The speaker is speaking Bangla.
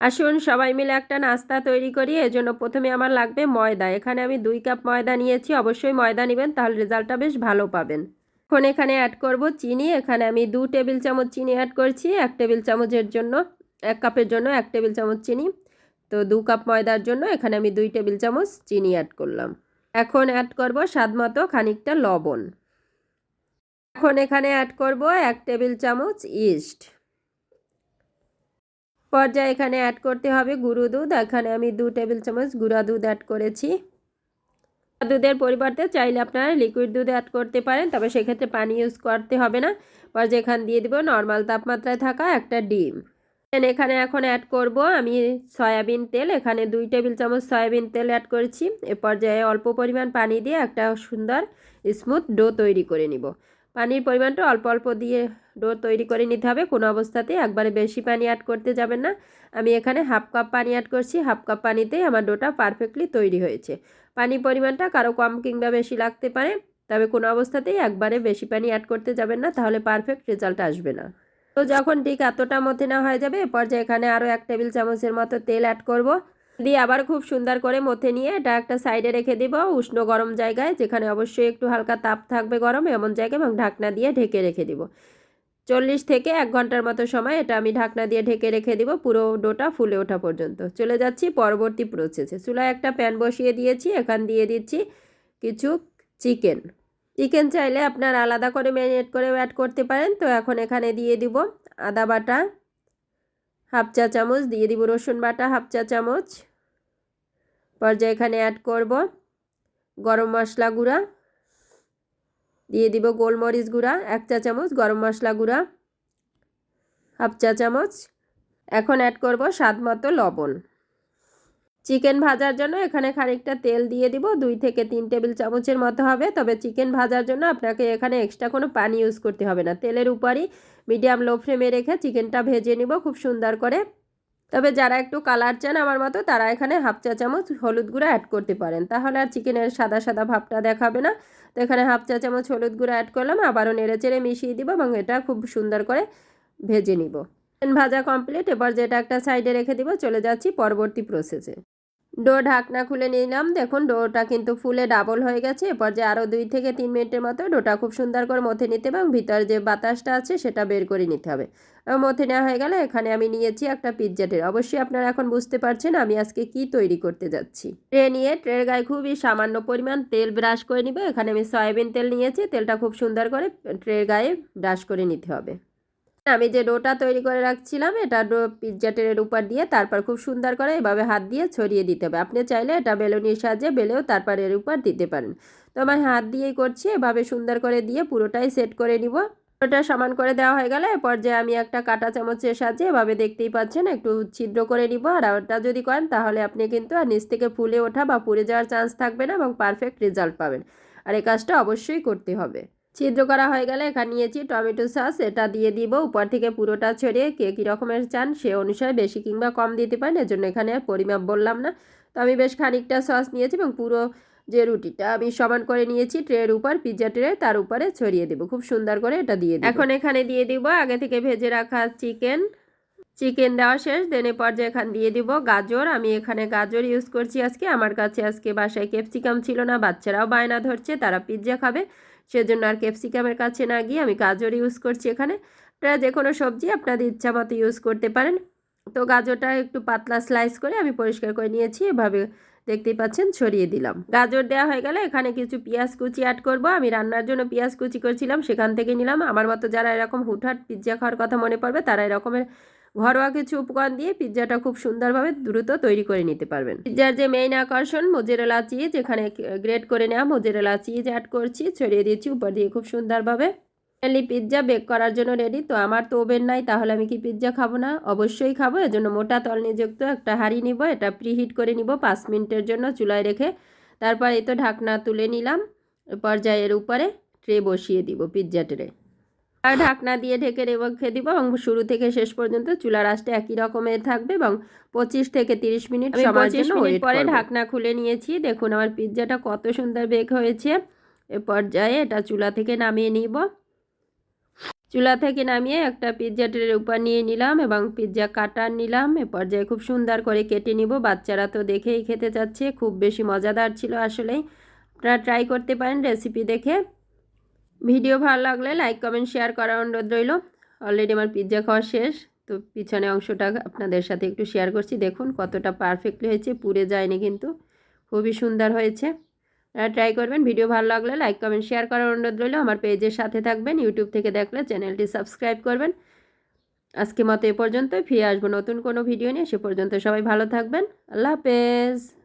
আসুন সবাই মিলে একটা নাস্তা তৈরি করি। এজন্য প্রথমে আমার লাগবে ময়দা। এখানে আমি দুই কাপ ময়দা নিয়েছি। অবশ্যই ময়দা নেবেন, তাহলে রেজাল্টটা বেশ ভালো পাবেন। এখন এখানে অ্যাড করব চিনি। এখানে আমি দু টেবিল চামচ চিনি অ্যাড করছি। এক টেবিল চামচের জন্য, এক কাপের জন্য এক টেবিল চামচ চিনি। তো দু কাপ ময়দার জন্য এখানে আমি দুই টেবিল চামচ চিনি অ্যাড করলাম। এখন অ্যাড করব স্বাদ মতো খানিকটা লবণ। এখন এখানে অ্যাড করব এক টেবিল চামচ ইস্ট পর্যায়ে এখানে অ্যাড করতে হবে গুঁড়ো দুধ। এখানে আমি দু টেবিল চামচ গুঁড়া দুধ অ্যাড করেছি। দুধের পরিবর্তে চাইলে আপনারা লিকুইড দুধ অ্যাড করতে পারেন, তবে সেক্ষেত্রে পানি ইউজ করতে হবে না। পর্যায়ে এখানে দিয়ে দেবো নর্মাল তাপমাত্রায় থাকা একটা ডিম। এখানে এখন অ্যাড করব আমি সয়াবিন তেল। এখানে দুই টেবিল চামচ সয়াবিন তেল অ্যাড করেছি। এ পর্যায়ে অল্প পরিমাণ পানি দিয়ে একটা সুন্দর স্মুথ ডো তৈরি করে নিব। পানির পরিমাণটা অল্প অল্প দিয়ে ডো তৈরি করে নিতে হবে। কোনো অবস্থাতে একবারে বেশি পানি অ্যাড করতে যাবেন না। আমি এখানে হাফ কাপ পানি অ্যাড করছি। হাফ কাপ পানিতেই আমার ডোটা পারফেক্টলি তৈরি হয়েছে। পানির পরিমাণটা কারও কম কিংবা বেশি লাগতে পারে, তবে কোনো অবস্থাতেই একবারে বেশি পানি অ্যাড করতে যাবেন না, তাহলে পারফেক্ট রেজাল্ট আসবে না। তো যখন ঠিক এতটা মধ্যে না হয়ে যাবে এরপর যে এখানে আরও এক টেবিল চামচের মতো তেল অ্যাড করব। দিয়ে আবার খুব সুন্দর করে মথে নিয়ে এটা একটা সাইডে রেখে দিব উষ্ণ গরম জায়গায়, যেখানে অবশ্যই একটু হালকা তাপ থাকবে গরম এমন জায়গায়, এবং ঢাকনা দিয়ে ঢেকে রেখে দিব। চল্লিশ থেকে এক ঘণ্টার মতো সময় এটা আমি ঢাকনা দিয়ে ঢেকে রেখে দিব, পুরো ডোটা ফুলে ওঠা পর্যন্ত। চলে যাচ্ছি পরবর্তী প্রসেসে চুলায় একটা প্যান বসিয়ে দিয়েছি, এখান দিয়ে দিচ্ছি কিছু চিকেন চিকেন চাইলে আপনার আলাদা করে ম্যারিনেট করে অ্যাড করতে পারেন। তো এখন এখানে দিয়ে দিব আদা বাটা, হাফ চা চামচ, দিয়ে দিব রসুন বাটা, হাফ চা চামচ। পর্যায়ে এখানে অ্যাড করব। গরম মশলা গুঁড়া। দিয়ে দিব গোলমরিচ গুঁড়া, এক চা চামচ গরম মশলা গুঁড়া, হাফ চা চামচ। এখন অ্যাড করব স্বাদ মতো লবণ। চিকেন ভাজার জন্য এখানে খানিকটা তেল দিয়ে দিব, দুই থেকে তিন টেবিল চামচের মতো হবে। তবে চিকেন ভাজার জন্য আপনাকে এখানে এক্সট্রা কোনো পানি ইউজ করতে হবে না। তেলের উপরই মিডিয়াম লো ফ্লেমে রেখে চিকেনটা ভেজে নিব খুব সুন্দর করে। তবে যারা একটু কালার চান আমার মতো তারা এখানে হাফ চা চামচ হলুদ গুঁড়ো অ্যাড করতে পারেন। তাহলে আর চিকেনের সাদা সাদা ভাবটা দেখাবে না। তো এখানে হাফ চা চামচ হলুদ গুঁড়ো অ্যাড করলাম, আবারও নেড়ে চেড়ে মিশিয়ে দিব এবং এটা খুব সুন্দর করে ভেজে নিব। ভাজা কমপ্লিট এবার যেটা একটা সাইডে রেখে দিব, চলে যাচ্ছি পরবর্তী প্রসেসে ডো ঢাকনা খুলে নিলাম। দেখুন, ডোটা কিন্তু ফুলে ডাবল হয়ে গেছে। এরপর যে আরও দুই থেকে তিন মিনিটের মতো ডোটা খুব সুন্দর করে মথে নিতে হবে এবং ভিতর যে বাতাসটা আছে সেটা বের করে নিতে হবে। মথে নেওয়া হয়ে গেলে এখানে আমি নিয়েছি একটা পিৎজা ট্রে। অবশ্যই আপনারা এখন বুঝতে পারছেন আমি আজকে কি তৈরি করতে যাচ্ছি। ট্রে নিয়ে ট্রের গায়ে খুবই সামান্য পরিমাণ তেল ব্রাশ করে নিবে। এখানে আমি সয়াবিন তেল নিয়েছি। তেলটা খুব সুন্দর করে ট্রের গায়ে ব্রাশ করে নিতে হবে। আমি যে ডোটা তৈরি করে রাখছিলাম, এটা ডো পিৎজা ট্রের উপর দিয়ে তারপর খুব সুন্দর করে এভাবে হাত দিয়ে ছড়িয়ে দিতে হবে। আপনি চাইলে এটা বেলুনির সাহায্যে বেলেও তারপর এর উপর দিতে পারেন। তো আমার হাত দিয়েই করছি, এভাবে সুন্দর করে দিয়ে পুরোটাই সেট করে নিব। পুরোটা সমান করে দেওয়া হয়ে গেলে এরপর যে আমি একটা কাটা চামচের সাহায্যে এভাবে দেখতেই পাচ্ছেন, একটু ছিদ্র করে নিব। আর ওটা যদি করেন, তাহলে আপনি কিন্তু আর নিচ থেকে ফুলে ওঠা বা পুড়ে যাওয়ার চান্স থাকবে না এবং পারফেক্ট রেজাল্ট পাবেন। আর এই কাজটা অবশ্যই করতে হবে। ছিদ্র করা হয়ে গেলে এখানে নিয়েছি টমেটো সস। এটা দিয়ে দিব। উপর থেকে পুরোটা ছড়িয়ে কে কী রকমের চান সে অনুসারে বেশি কিংবা কম দিতে পারেন। এর জন্য এখানে আর পরিমাপ বললাম না। তো আমি বেশ খানিকটা সস নিয়েছি এবং পুরো যে রুটিটা আমি সমান করে নিয়েছি ট্রের উপর পিৎজা ট্রে, তার উপরে ছড়িয়ে দেবো। খুব সুন্দর করে এটা দিয়ে এখন এখানে দিয়ে দিব আগে থেকে ভেজে রাখা চিকেন। চিকেন দেওয়া শেষ, দেনে পর্যায়ে এখানে দিয়ে দিব গাজর। আমি এখানে গাজর ইউজ করছি আজকে। আমার কাছে আজকে বাসায় ক্যাপসিকাম ছিল না, বাচ্চারাও বায়না ধরছে, তারা পিৎজা খাবে। সেজন্য আর ক্যাপসিকামের কাছে না গিয়ে আমি গাজর ইউজ করছি এখানে। আপনারা যে কোনো সবজি আপনাদের ইচ্ছা মতো ইউজ করতে পারেন। তো গাজরটা একটু পাতলা স্লাইস করে আমি পরিষ্কার করে নিয়েছি, এভাবে দেখতেই পাচ্ছেন ছড়িয়ে দিলাম। গাজর দেওয়া হয়ে গেলে এখানে কিছু পেঁয়াজ কুচি অ্যাড করব। আমি রান্নার জন্য পেঁয়াজ কুচি করছিলাম, সেখান থেকে নিলাম। আমার মতো যারা এরকম হুটহাট পিৎজা খাওয়ার কথা মনে পড়বে, তারা এরকমের ঘরোয়া কিছু উপকরণ দিয়ে পিৎজাটা খুব সুন্দরভাবে দ্রুত তৈরি করে নিতে পারবেন। পিৎজার যে মেইন আকর্ষণ মোজেরেলা চিজ এখানে গ্রেট করে নেওয়া মোজেরেলা চিজ অ্যাড করছি, ছড়িয়ে দিয়েছি উপর দিয়ে খুব সুন্দরভাবে। ফাইনালি পিৎজা বেক করার জন্য রেডি তো আমার তো ওভেন নাই, তাহলে আমি কি পিৎজা খাব না? অবশ্যই খাব, এজন্য মোটা তল নিযুক্ত একটা হাঁড়ি নিব, এটা প্রিহিট করে নিব পাঁচ মিনিটের জন্য চুলায় রেখে। তারপর এই তো ঢাকনা তুলে নিলাম পর্যায়ের উপরে ট্রে বসিয়ে দিব পিৎজা ট্রে আর ঢাকনা দিয়ে ঢেকে রেখে দিব এবং শুরু থেকে শেষ পর্যন্ত চুলার আঁচটা একই রকমের থাকবে এবং পঁচিশ থেকে তিরিশ মিনিট জন্য ওয়েট পরে ঢাকনা খুলে নিয়েছি। দেখুন আমার পিৎজাটা কত সুন্দর বেক হয়েছে। এ পর্যায়ে এটা চুলা থেকে নামিয়ে নিব। চুলা থেকে নামিয়ে একটা পিৎজা ট্রের উপর নিয়ে নিলাম এবং পিৎজা কাটার নিলাম। এ পর্যায়ে খুব সুন্দর করে কেটে নিব। বাচ্চারা তো দেখেই খেতে চাচ্ছে। খুব বেশি মজাদার ছিল আসলেই। আপনারা ট্রাই করতে পারেন রেসিপি দেখে। ভিডিও ভালো লাগলে লাইক কমেন্ট শেয়ার করার অনুরোধ রইল। অলরেডি আমার পিৎজা খাওয়া শেষ। তো পিছনে অংশটা আপনাদের সাথে একটু শেয়ার করছি। দেখুন কতটা পারফেক্টলি হয়েছে, পুড়ে যায়নি কিন্তু। খুবই সুন্দর হয়েছে। ট্রাই করবেন। ভিডিও ভালো লাগলে লাইক কমেন্ট শেয়ার করার অনুরোধ রইল। আমার পেজের সাথে থাকবেন। ইউটিউব থেকে দেখলে চ্যানেলটি সাবস্ক্রাইব করবেন। আজকে মতো এ পর্যন্ত ফিরে আসব নতুন কোনো ভিডিও নিয়ে। সে পর্যন্ত সবাই ভালো থাকবেন। আল্লাহ হাফেজ।